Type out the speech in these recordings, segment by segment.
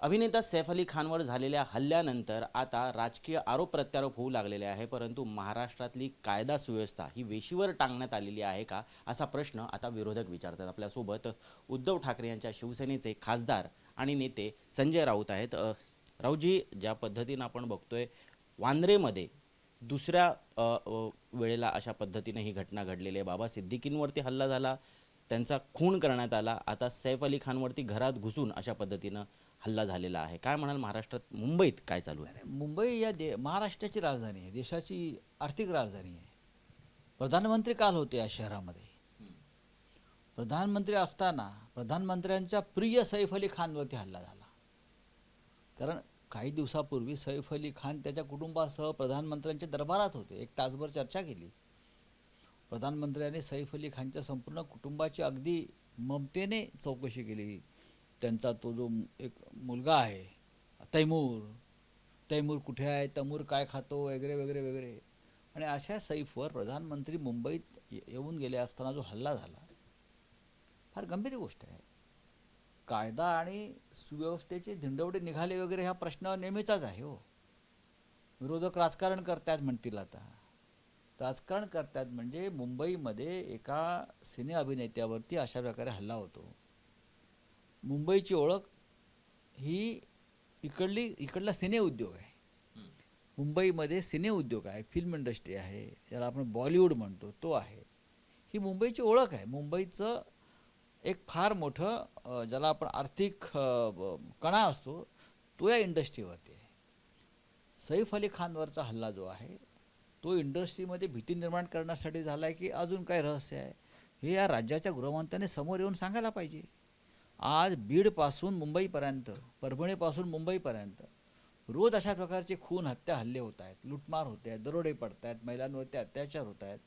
अभिनेता सैफ अली खानवर झालेल्या हल्ल्यानंतर आता राजकीय आरोप प्रत्यारोप होऊ लागलेले आहे परंतु महाराष्ट्रातली कायदा सुव्यवस्था ही वेशीवर टांगण्यात आलेली आहे का असा प्रश्न आता विरोधक विचारतात. आपल्यासोबत उद्धव ठाकरे यांच्या शिवसेनेचे खासदार आणि नेते संजय राऊत आहेत. राऊजी राऊतजी ज्या पद्धतीनं आपण बघतोय वांद्रेमध्ये दुसऱ्या वेळेला अशा पद्धतीने ही घटना घडलेली आहे. बाबा सिद्दीकींवरती हल्ला झाला त्यांचा खून करण्यात आला. आता सैफ अली खानवरती घरात घुसून अशा पद्धतीनं हल्ला झालेला आहे. काय म्हणाल महाराष्ट्रात? मुंबईत काय चालू आहे? मुंबई या दे महाराष्ट्राची राजधानी आहे. देशाची आर्थिक राजधानी आहे. प्रधानमंत्री काल होते या शहरामध्ये. प्रधानमंत्री असताना प्रधानमंत्र्यांच्या प्रिय सैफ अली खानवरती हल्ला झाला. कारण काही दिवसापूर्वी सैफ अली खान त्याच्या कुटुंबासह प्रधानमंत्र्यांच्या दरबारात होते. एक तासभर चर्चा केली. प्रधानमंत्र्यांनी सैफ अली खानच्या संपूर्ण कुटुंबाची अगदी ममतेने चौकशी केली. त्यांचा तो जो एक मुलगा आहे तैमूर तैमूर कुठे आहे तैमूर काय खातो वगैरे वगैरे वगैरे. आणि अशा सैफवर प्रधानमंत्री मुंबईत येऊन गेले असताना जो हल्ला झाला फार गंभीर गोष्ट आहे. कायदा आणि सुव्यवस्थेचे धिंडवडे निघाले वगैरे हा प्रश्न नेहमीचाच आहे हो. विरोधक राजकारण करतायत म्हणतील आता. राजकारण करतायत म्हणजे मुंबईमध्ये एका सिने अभिनेत्यावरती अशा प्रकारे हल्ला होतो. मुंबईची ओळख ही इकडली इकडला सिने उद्योग आहे. मुंबईमध्ये सिने उद्योग आहे फिल्म इंडस्ट्री आहे ज्याला आपण बॉलिवूड म्हणतो तो आहे. ही मुंबईची ओळख आहे. मुंबईचं एक फार मोठं ज्याला आपण आर्थिक कणा असतो तो या इंडस्ट्रीवरती आहे. सैफ अली खानवरचा हल्ला जो आहे तो इंडस्ट्रीमध्ये भीती निर्माण करण्यासाठी झाला आहे की अजून काय रहस्य आहे? हे या राज्याच्या गृहमंत्र्याने समोर येऊन सांगायला पाहिजे. आज बीडपासून मुंबईपर्यंत परभणीपासून मुंबईपर्यंत रोज अशा प्रकारचे खून हत्या हल्ले होत आहेत. लुटमार होत आहेत दरोडे पडत आहेत महिलांवरती अत्याचार होत आहेत.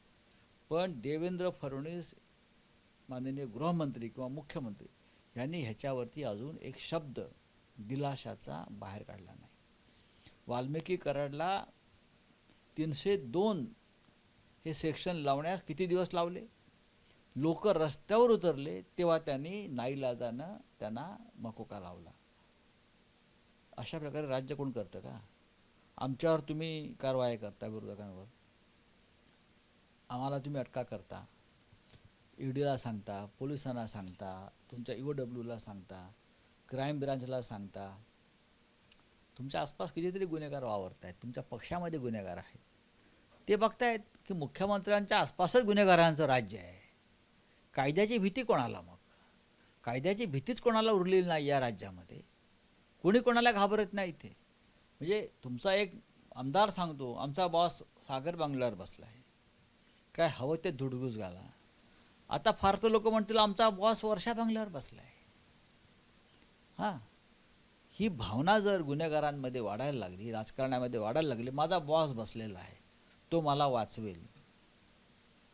पण देवेंद्र फडणवीस माननीय गृहमंत्री किंवा मुख्यमंत्री यांनी ह्याच्यावरती अजून एक शब्द दिलाशाचा बाहेर काढला नाही. वाल्मिकी कराडला तीनशे दोन हे सेक्शन लावण्यास किती दिवस लावले? लोक रस्त्यावर उतरले तेव्हा त्यांनी नाईलाजानं त्यांना मकोका लावला. अशा प्रकारे राज्य कोण करतं का? आमच्यावर तुम्ही कारवाया करता विरोधकांवर. आम्हाला तुम्ही अटका करता. ईडीला सांगता पोलिसांना सांगता तुमच्या ई डब्ल्यूला सांगता क्राईम ब्रांचला सांगता. तुमच्या आसपास कितीतरी गुन्हेगार वावरत आहेत तुमच्या पक्षामध्ये गुन्हेगार आहेत. ते बघतायत की मुख्यमंत्र्यांच्या आसपासच गुन्हेगारांचं राज्य आहे. कायद्याची भीती कोणाला मग? कायद्याची भीतीच कोणाला उरलेली नाही या राज्यामध्ये? कोणी कोणाला घाबरत नाही इथे? म्हणजे तुमचा एक आमदार सांगतो आमचा बॉस सागर बंगल्यावर बसला आहे काय हवं ते धुडगूस घाला. आता फार तर लोक म्हणतील आमचा बॉस वर्षा बंगल्यावर बसला आहे हां. ही भावना जर गुन्हेगारांमध्ये वाढायला लागली राजकारणामध्ये वाढायला लागली माझा बॉस बसलेला आहे तो मला वाचवेल.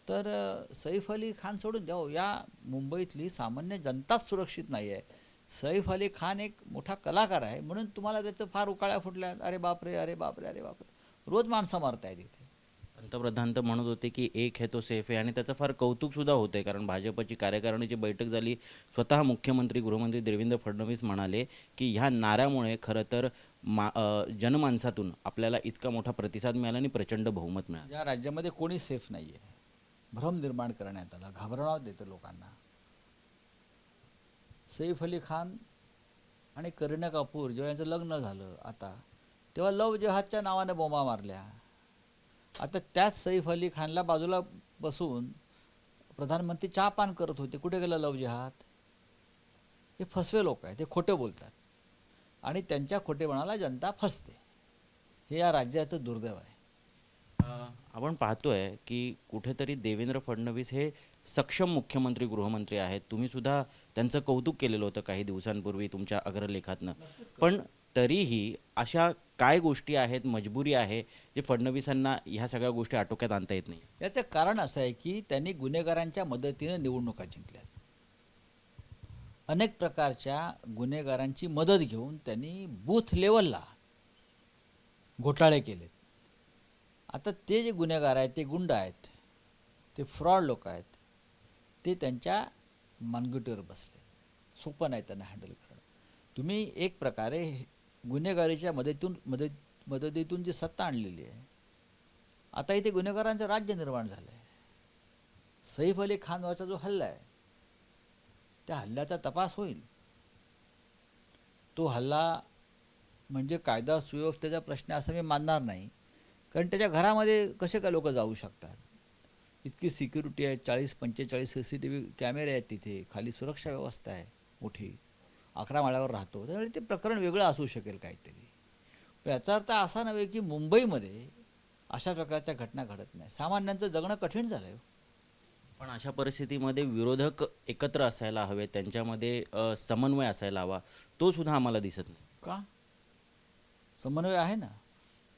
तर सैफ अली खान सोडून द्या या मुंबईतली सामान्य जनताच सुरक्षित नाही आहे. सैफ अली खान एक मोठा कलाकार आहे म्हणून तुम्हाला त्याचं फार उकाळ्या फुटल्या अरे बापरे अरे बापरे अरे बापरे. रोज माणसं मारतायत इथे. पंतप्रधान तर म्हणत होते की एक है तो सेफ आहे. आणि त्याचं फार कौतुकसुद्धा होतं आहे कारण भाजपची कार्यकारिणीची बैठक झाली स्वतः मुख्यमंत्री गृहमंत्री देवेंद्र फडणवीस म्हणाले की ह्या नाऱ्यामुळे खरं तर मा जनमानसातून आपल्याला इतका मोठा प्रतिसाद मिळाला आणि प्रचंड बहुमत मिळालं. या राज्यामध्ये कोणी सेफ नाही आहे भ्रम निर्माण करण्यात आला घाबरवण्यात देतं लोकांना. सैफ अली खान आणि करीना कपूर जेव्हा यांचं लग्न झालं आता तेव्हा लव जहाजच्या नावाने बोंबा मारल्या. आता त्याच सैफ अली खानला बाजूला बसून प्रधानमंत्री चहा पान करत होते. कुठे गेलं लव जहाज हे फसवे लोक आहेत. ते खोटे बोलतात. आणि त्यांच्या खोटेपणाला जनता फसते. हे या राज्याचं दुर्दैव आहे. आपण पाहतोय की कुठेतरी देवेंद्र फडणवीस हे सक्षम मुख्यमंत्री गृहमंत्री आहेत. तुम्ही सुद्धा त्यांचं कौतुक केलेलं होतं काही दिवसांपूर्वी तुमच्या अग्रलेखातनं. पण तरीही अशा काय गोष्टी आहेत मजबुरी आहे जे फडणवीसांना ह्या सगळ्या गोष्टी आटोक्यात आणता येत नाही. याचं कारण असं आहे की त्यांनी गुन्हेगारांच्या मदतीने निवडणुका जिंकल्या अनेक प्रकारच्या गुन्हेगारांची मदत घेऊन त्यांनी बूथ लेवलला घोटाळे केले आता ते जे गुन्हेगार आहेत ते गुंड आहेत ते फ्रॉड लोक आहेत ते त्यांच्या मानगुटीवर बसले सोपं नाही त्यांना हँडल करणं. तुम्ही एक प्रकारे गुन्हेगारीच्या मदतीतून मदत मदतीतून जी सत्ता आणलेली आहे आता इथे गुन्हेगारांचं राज्य निर्माण झालं आहे सैफ अली खानवरचा जो हल्ला आहे त्या हल्ल्याचा तपास होईल. तो हल्ला म्हणजे कायदा सुव्यवस्थेचा प्रश्न असं मी मानणार नाही. कारण त्याच्या घरामध्ये कसे काय लोक जाऊ शकतात? इतकी सिक्युरिटी आहे चाळीस पंचेचाळीस सी सी टी व्ही कॅमेरे आहेत तिथे खाली सुरक्षा व्यवस्था आहे मोठी. अकरा माळ्यावर राहतो त्यामुळे ते प्रकरण वेगळं असू शकेल काहीतरी. याचा अर्थ असा नव्हे की मुंबईमध्ये अशा प्रकारच्या घटना घडत नाही. सामान्यांचं जगणं कठीण झालं आहे पण अशा परिस्थितीमध्ये विरोधक एकत्र असायला हवे त्यांच्यामध्ये समन्वय असायला हवा तो सुद्धा आम्हाला दिसत नाही. का? समन्वय आहे ना.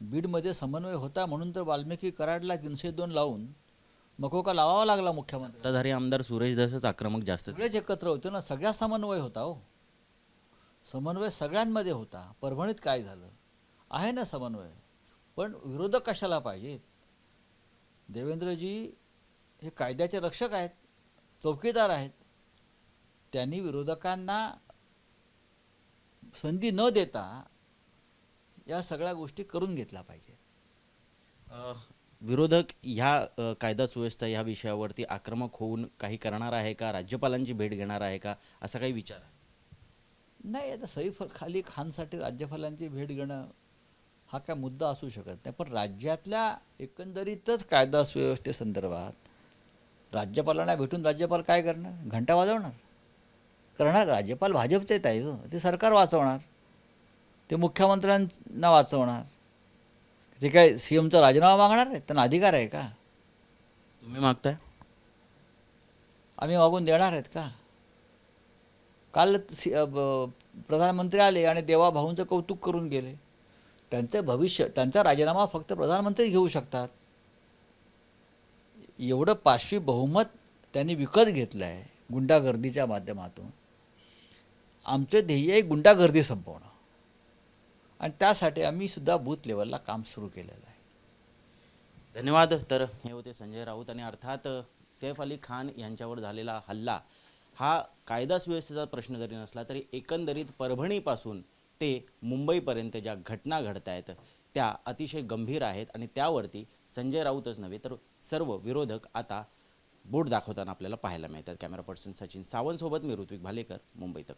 बीडमध्ये समन्वय होता म्हणून तर वाल्मिकी कराडला तीनशे दोन लावून मकोका लावावा लागला मुख्यमंत्री सत्ताधारी आमदार सुरेश दसच आक्रमक जास्त सगळेच एकत्र होते ना सगळ्या समन्वय होता हो. समन्वय सगळ्यांमध्ये होता. परभणीत काय झालं? आहे ना समन्वय. पण विरोधक कशाला पाहिजेत? देवेंद्रजी हे कायद्याचे रक्षक आहेत चौकीदार आहेत. त्यांनी विरोधकांना संधी न देता या सगळ्या गोष्टी करून घेतल्या पाहिजे विरोधक ह्या कायदा सुव्यवस्था ह्या विषयावरती आक्रमक होऊन काही करणार आहे का? राज्यपालांची भेट घेणार आहे का? असा काही विचार आहे. नाही आता सैफ खाली खानसाठी राज्यपालांची भेट घेणं हा काय मुद्दा असू शकत नाही. पण राज्यातल्या एकंदरीतच कायदा सुव्यवस्थेसंदर्भात राज्यपालांना भेटून राज्यपाल काय करणार? घंटा वाजवणार. करणार राज्यपाल भाजपचे आहेत आहे हो. ते सरकार वाचवणार. ते मुख्यमंत्र्यांना वाचवणार. ते काय सी एमचा राजीनामा मागणार आहे त्यांना अधिकार आहे का? तुम्ही मागताय? आम्ही मागून देणार आहेत का? काल सी प्रधानमंत्री आले आणि देवा भाऊंचं कौतुक करून गेले. त्यांचं भविष्य त्यांचा राजीनामा फक्त प्रधानमंत्री घेऊ शकतात. एवढं पाचवी बहुमत त्यांनी विकत घेतलं आहे गुंडागर्दीच्या माध्यमातून. आमचं ध्येय आहे गुंडागर्दी संपवणं. आणि त्यासाठी आम्ही सुद्धा बूथ लेवलला काम सुरू केलेलं आहे. धन्यवाद. तर हे होते संजय राऊत आणि अर्थात सैफ अली खान यांच्यावर झालेला हल्ला. हा कायदा सुव्यवस्थेचा प्रश्न जरी नसला तरी एकंदरीत परभणीपासून ते मुंबईपर्यंत ज्या घटना घडत आहेत त्या अतिशय गंभीर आहेत आणि त्यावरती संजय राऊतच नव्हे तर सर्व विरोधक आता बोट दाखवताना आपल्याला पाहायला मिळतात. कॅमेरा पर्सन सचिन सावंतसोबत मी ऋत्विक भालेकर मुंबईत